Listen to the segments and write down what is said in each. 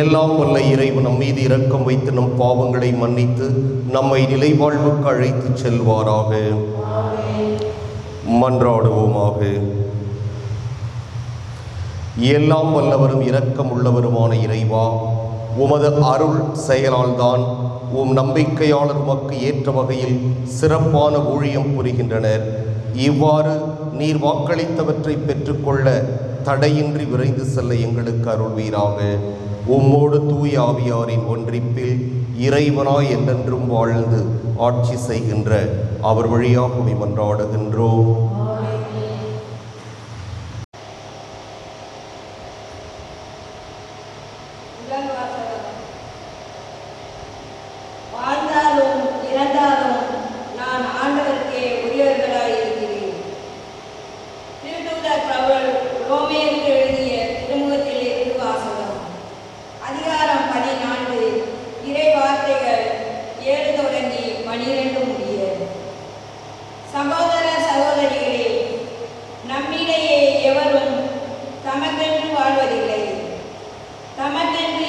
எல்லாம் வல்ல இறைவன் நம் மீது இரக்கம் வைத்து நம் பாவங்களை மன்னித்து நம்மை நிலைவாழ்வுக்கு அழைத்துச் செல்வாராக. மன்றாடுவோமாக. எல்லாம் வல்லவரும் இரக்கம் உள்ளவருமான இறைவா உமது அருள் செயலால் தான் உம் நம்பிக்கையாளர் உமக்கு ஏற்ற வகையில் சிறப்பான ஊழியம் புரிகின்றனர். இவ்வாறு நீர் வாக்களித்தவற்றை பெற்றுக்கொள்ள தடையின்றி விரைந்து செல்ல எங்களுக்கு அருள்வீராக. உம்மோடு தூய ஆவியாரின் ஒன்றிப்பில் இறைவனாய் என்றென்றும் வாழ்ந்து ஆட்சி செய்கின்ற அவர் வழியாக மன்றாடுகின்றோம்.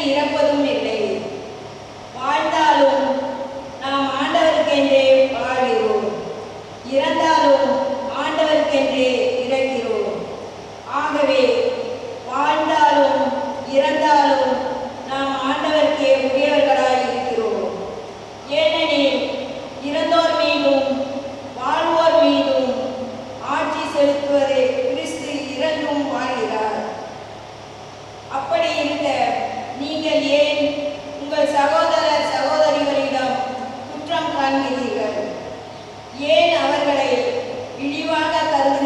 enseguida puedo mirar. குற்றம் ஏன் அவர்களை இழிவாக கருதுகிறீர்கள்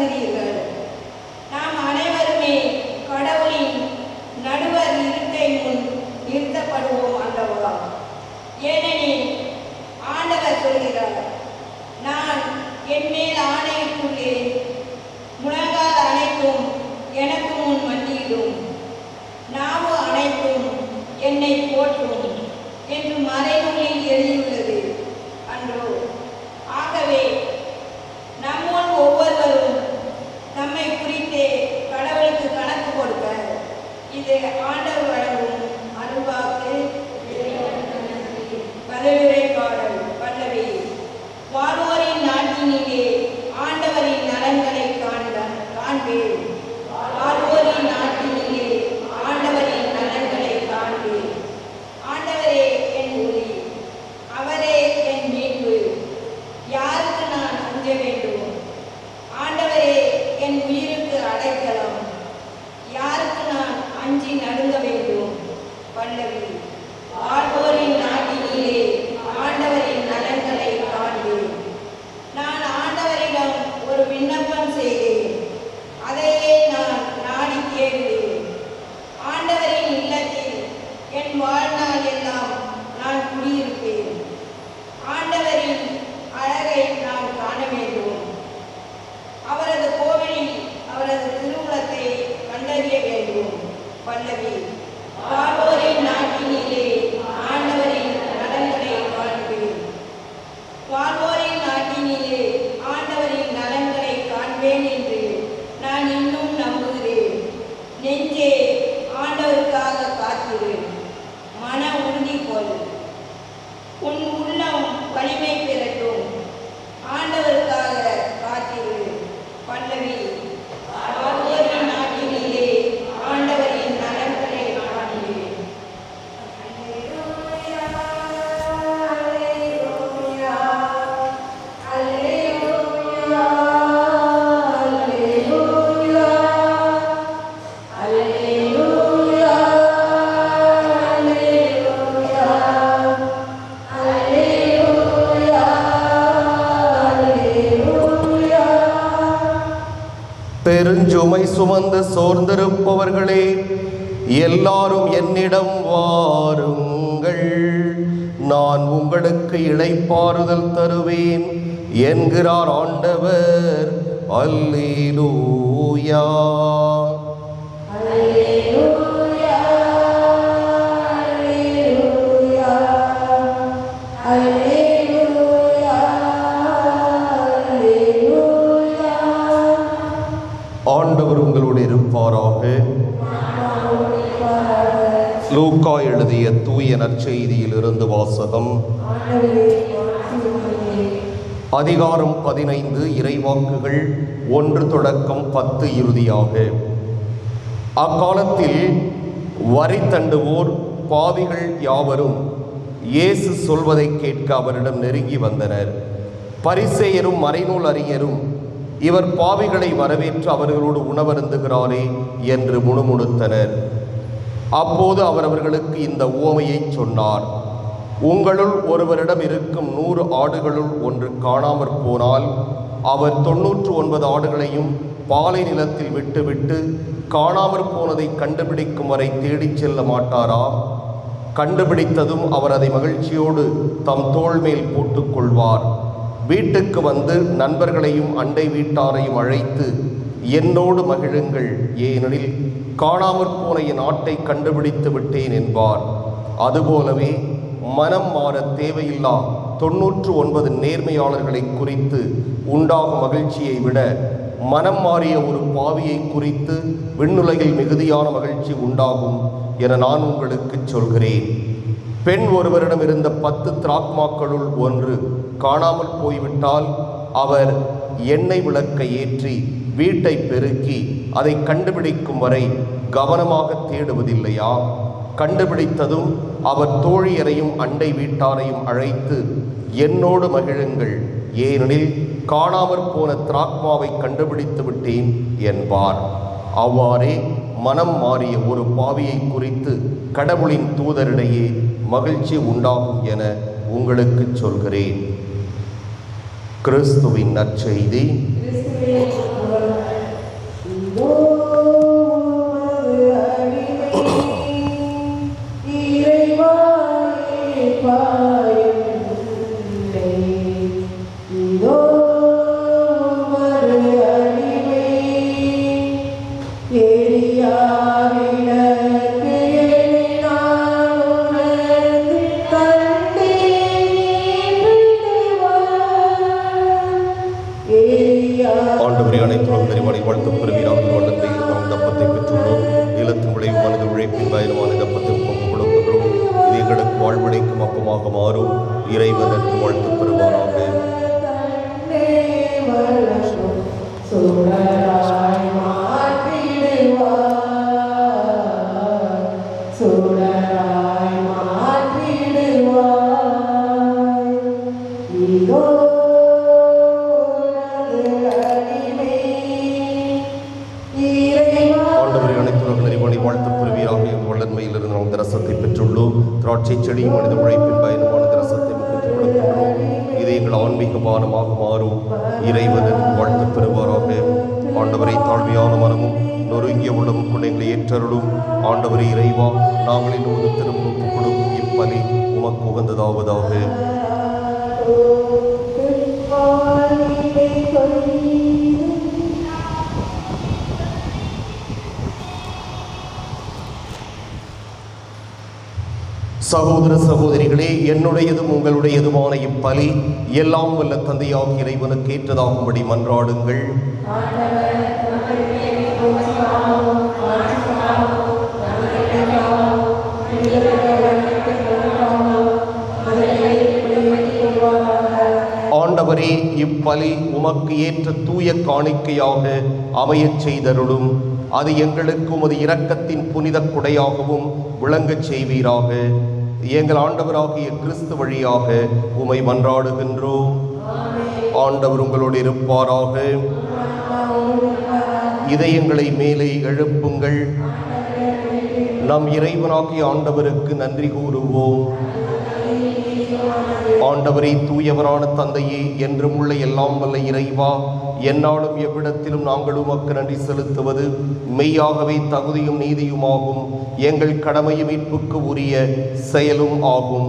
இது ஆண்டவர் வழங்கும் பதவி பெருஞ்சுமை சுமந்து சோர்ந்திருப்பவர்களே எல்லாரும் என்னிடம் வாருங்கள். நான் உங்களுக்கு இழைப்பாறுதல் தருவேன் என்கிறார் ஆண்டவர். அல்லேலூயா. லூக்கா எழுதிய தூய நற்செய்தியில் இருந்து வாசகம். அதிகாரம் பதினைந்து இறைவாக்குகள் ஒன்று தொடக்கம் பத்து இறுதியாக. அக்காலத்தில் வரி தண்டுவோர் பாவிகள் யாவரும் இயேசு சொல்வதை கேட்க அவரிடம் நெருங்கி வந்தனர். பரிசேயரும் மறைநூல் அறிஞரும் இவர் பாவிகளை வரவேற்று அவர்களோடு உணவருந்துகிறாரே என்று முணுமுணுத்தனர். அப்போது அவர் அவர்களுக்கு இந்த உவமையை சொன்னார். உங்களுள் ஒருவரிடம் இருக்கும் நூறு ஆடுகளுள் ஒன்று காணாமற் போனால் அவர் தொன்னூற்று ஒன்பது ஆடுகளையும் பாலை நிலத்தில் விட்டுவிட்டு காணாமற் போனதை கண்டுபிடிக்கும் வரை தேடிச் செல்ல மாட்டாரா? கண்டுபிடித்ததும் அவர் அதை மகிழ்ச்சியோடு தம் தோள் மேல் போட்டுக்கொள்வார் வீட்டுக்கு வந்து நண்பர்களையும் அண்டை வீட்டாரையும் அழைத்து என்னோடு மகிழுங்கள். ஏனெனில் காணாமற் போன என் ஆட்டை கண்டுபிடித்து விட்டேன் என்பார். அதுபோலவே மனம் மாற தேவையில்லா தொன்னூற்று ஒன்பது நேர்மையாளர்களை குறித்து உண்டாகும் மகிழ்ச்சியை விட மனம் மாறிய ஒரு பாவியை குறித்து விண்ணுலகில் மிகுதியான மகிழ்ச்சி உண்டாகும் என நான் உங்களுக்கு சொல்கிறேன். பெண் ஒருவரிடம் இருந்த பத்து திராக்மாக்களுள் ஒன்று காணாமல் போய்விட்டால் அவர் எண்ணெய் விளக்கை ஏற்றி வீட்டை பெருக்கி அதை கண்டுபிடிக்கும் வரை கவனமாக தேடுவதில்லையா? கண்டுபிடித்ததும் அவர் தோழியரையும் அண்டை வீட்டாரையும் அழைத்து என்னோடு மகிழுங்கள். ஏனெனில் காணாமற் போன திராக்மாவை கண்டுபிடித்து விட்டேன் என்பார். அவ்வாறே மனம் மாறிய ஒரு பாவியை குறித்து கடவுளின் தூதரிடையே மகிழ்ச்சி உண்டாகும் என உங்களுக்கு சொல்கிறேன். கிறிஸ்துவின் நற்செய்தி. ஆண்டவரை மாறும் எங்கள் மாறும் இறைவனின் வாழ்த்து பெறுவாராக. ஆண்டவரை தாழ்மையான மனமும் நொறுங்கிய உள்ளமும் கொண்ட ஏற்றருளும். ஆண்டவரை இறைவா நாங்களின் ஒரு திரும்ப கொடுக்கும் இப்பலி உமக்கு உகந்ததாவதாக. சகோதர சகோதரிகளே என்னுடையதும் உங்களுடையதுமான இப்பலி எல்லாம் வல்ல தந்தையாகிய இறைவனுக்கு ஏற்றதாகும்படி மன்றாடுங்கள். ஆண்டவரே இப்பலி உமக்கு ஏற்ற தூய காணிக்கையாக அமையச் செய்தருளும். அது எங்களுக்கு உமது இரக்கத்தின் புனித குடையாகவும் விளங்கச் செய்வீராக. எங்கள் ஆண்டவராகிய கிறிஸ்து வழியாக உமை மன்றாடுகின்றோம். ஆண்டவர் உங்களோடு இருப்பாராக. இதயங்களை மேலே எழுப்புங்கள். நம் இறைவனாகிய ஆண்டவருக்கு நன்றி கூறுவோம். ஆண்டவரே தூயவரான தந்தையே என்றும் உள்ள எல்லாம் வல்ல இறைவா என்னாலும் எவ்விடத்திலும் நாங்கள் உமக்கு நன்றி செலுத்துவது. மெய்யாகவே தகுதியும் நீதியுமாகும். எங்கள் கடமையும் மீட்புக்கு உரிய செயலும் ஆகும்.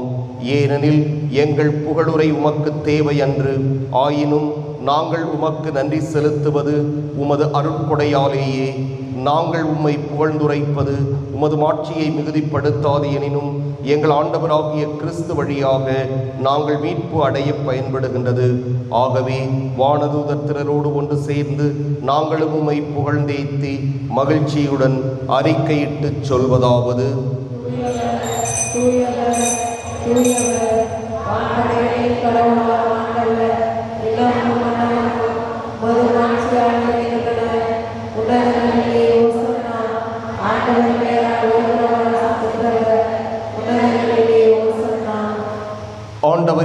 ஏனெனில் எங்கள் புகழுரை உமக்கு தேவை அன்று ஆயினும் நாங்கள் உமக்கு நன்றி செலுத்துவது உமது அருட்கொடையாலேயே. நாங்கள் உம்மை புகழ்ந்துரைப்பது உமது மாட்சியை மிகுதிப்படுத்தாது எனினும் எங்கள் ஆண்டவராகிய கிறிஸ்து வழியாக நாங்கள் மீட்பு அடைய பயன்படுகின்றது. ஆகவே வானதூதர் திரரோடு ஒன்று சேர்ந்து நாங்களும் உம்மை புகழ்ந்தேத்தி மகிழ்ச்சியுடன் அறிக்கையிட்டு சொல்வதாவது. தூயவர் தூயவர்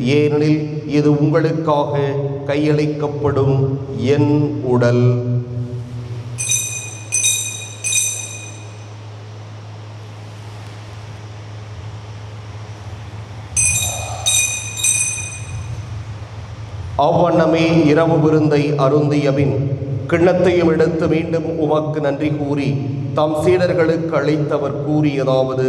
ஏனெனில் இது உங்களுக்காக கையளிக்கப்படும் என் உடல். அவ்வண்ணமே இரவு விருந்தை அருந்தியபின் கிண்ணத்தையும் எடுத்து மீண்டும் உமக்கு நன்றி கூறி தம் சீடர்களுக்கு அழைத்தவர் கூறியதாவது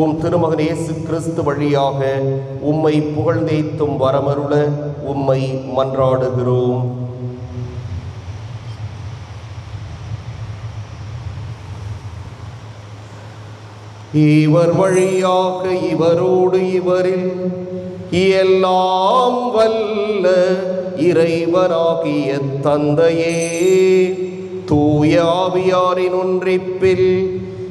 உம் திருமகன் இயேசு கிறிஸ்து வழியாக உம்மை புகழ்ந்தேத்தும் வரமருள உம்மை மன்றாடுகிறோம். இவர் வழியாக இவரோடு இவரில் எல்லாம் வல்ல இறைவனாகிய தந்தையே தூயாவியாரின் ஒன்றிப்பில்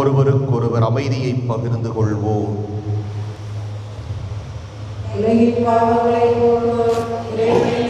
ஒருவருக்கொருவர் அமைதியை பகிர்ந்து கொள்வோம். உலகின் பாவங்களை போக்கும்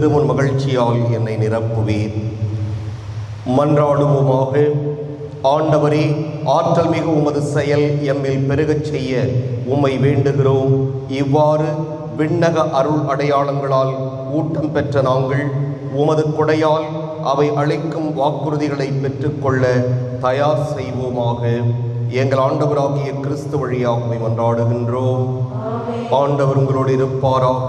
திருமுன் மகிழ்ச்சியால் என்னை நிரப்புவீர். மன்றாடுவோமாக ஆண்டவரே ஆற்றல் மிகு உமது செயல் எம்மில் பெருகச் செய்ய உம்மை வேண்டுகிறோம். இவ்வாறு விண்ணக அருள் அடையாளங்களால் ஊட்டம் பெற்ற நாங்கள் உமது கொடையால் அவை அளிக்கும் வாக்குறுதிகளை பெற்றுக்கொள்ள தயார் செய்வோமாக. எங்கள் ஆண்டவராகிய கிறிஸ்து வழியாக மன்றாடுகின்றோம். ஆண்டவர் உங்களோடு இருப்பாராக.